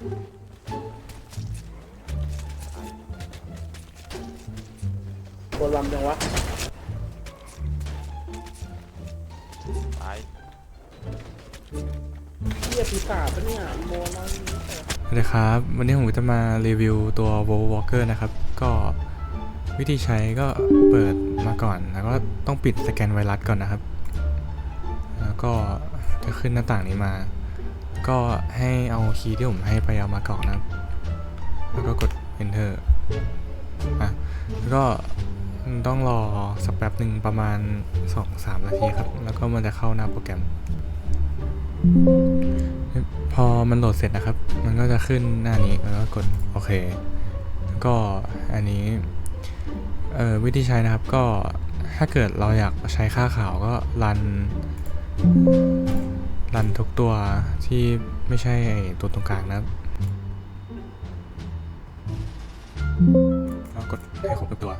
ตัวลำจังวะ ตายเฮียปีศาจปะเนี่ยอีโมมันสวัสดีครับ วันนี้ผมจะมารีวิวตัว v o l Walker นะครับ ก็วิธีใช้ก็เปิดมาก่อน แล้วก็ต้องปิดสแกนไวรัสก่อนนะครับ แล้วก็จะขึ้นหน้าต่างนี้มา ก็ให้เอาคีย์ที่ผมให้ไปเอามากรอกนะครับแล้วก็กด enter อะแล้วก็ต้องรอสักแป๊บหนึ่งประมาณ 2-3 นาทีครับ แล้วก็มันจะเข้าหน้าโปรแกรม พอมันโหลดเสร็จนะครับ มันก็จะขึ้นหน้านี้แล้วก็กดโอเคแล้วก็อันนี้เอ่อวิธีใช้นะครับก็ถ้าเกิดเราอยากใช้ค่าขาวก็รัน รันทุกตัวที่ไม่ใช่ไอตัวตรงกลางนะครับแล้วกดให้ครบทุกตัว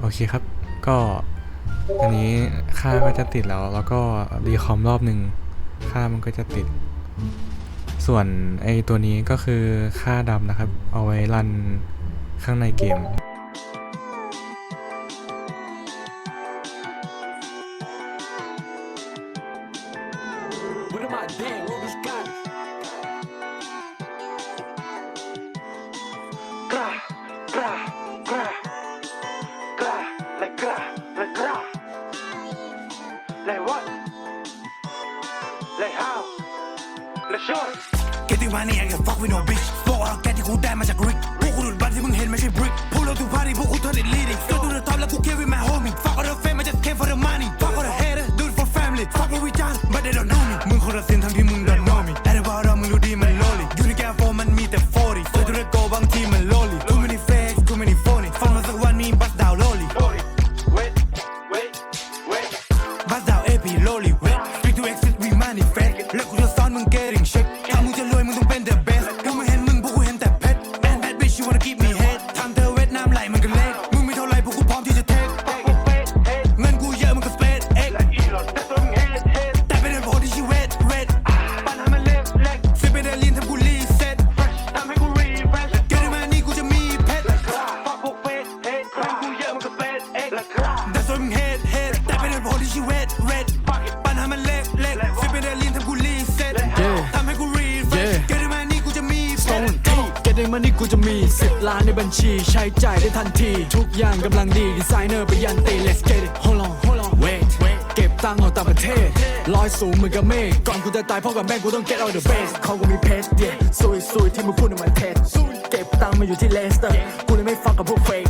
โอเคครับ ก็อันนี้ค่าก็จะติดแล้ว แล้วก็รีคอมรอบหนึ่งค่ามันก็จะติด ส่วนไอตัวนี้ก็คือค่าดำนะครับ เอาไว้รันข้างในเกม What am I damn? What was got? กล้ากล้ากล้ากล้าและกล้าและกล้าและ what และ how และ short เกติมานี่ไอ้กับ fuck with no bitch บอกว่าเราแกที่กูได้มาจากริกพวกกูดูดบัตรที่มึงเห็นไม่ใช่บริกพวกเราถูกพาดีพวกกูทอด it leading go to the top แล้วกู care with my homie fuck all the fame I just came for the money me มึ มานี่กูจะมี 10 ล้านในบัญชี ใช้จ่ายได้ทันที ทุกอย่างกำลังดีดีไซเนอร์ไปยันตี let's get it hold on hold on wait เก็บตังค์เอาต่างประเทศลอยสูงเหมือนกับเมฆก่อนกูจะตายพราะกับแม่กูต้อง get out the base เขาก็มีเพชร yeah ซุยซุยที่มึงพูดน่ะมันเท็จเก็บตังค์มาอยู่ที่เลสเตอร์กูเลยไม่ฟังกับพวก fake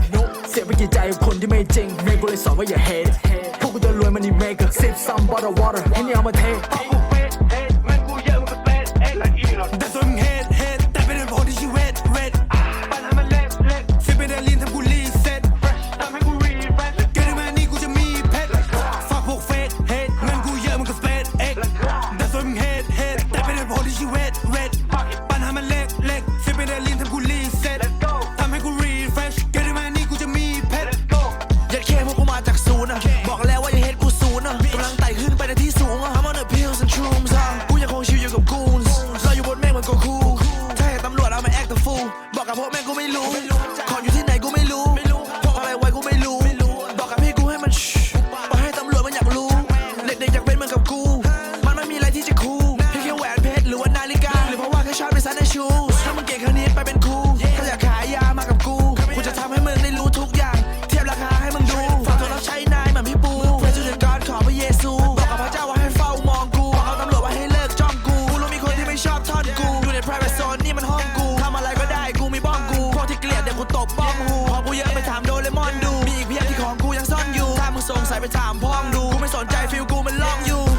เสียไปกี่ใจกับคนที่ไม่จริงเมย์กูเลยสอนว่าอย่า hate พวกกูจะรวยมันนี่ maker sip some bottle water ให้นี่เอามาเท fuck พ เป็นเหตุผลที่ชีวิต red ปัญหามันเล็กเล็กสิเป็นเดลินทำกูรีเซ็ต let's go ทำให้กู refresh เกิดมานี่กูจะมีเพชร let's go ยัดแค่พวกกูมาจากศูนย์อะบอกแล้วว่าอย่าเฮ็ดกูศูนย์อะกำลังไต่ขึ้นไปในที่สูงอะ I'm on the pills and shrooms อะกูยังคงชิวอยู่กับ goons เราอยู่บนเมฆเหมือนกูคูถ้าเห็นตำรวจเอามา act the fool บอกกับพวกแม่งกูไม่รู้ของอยู่ ไปถามพ่องดูกูไม่สนใจฟิลกูมันลองอยู่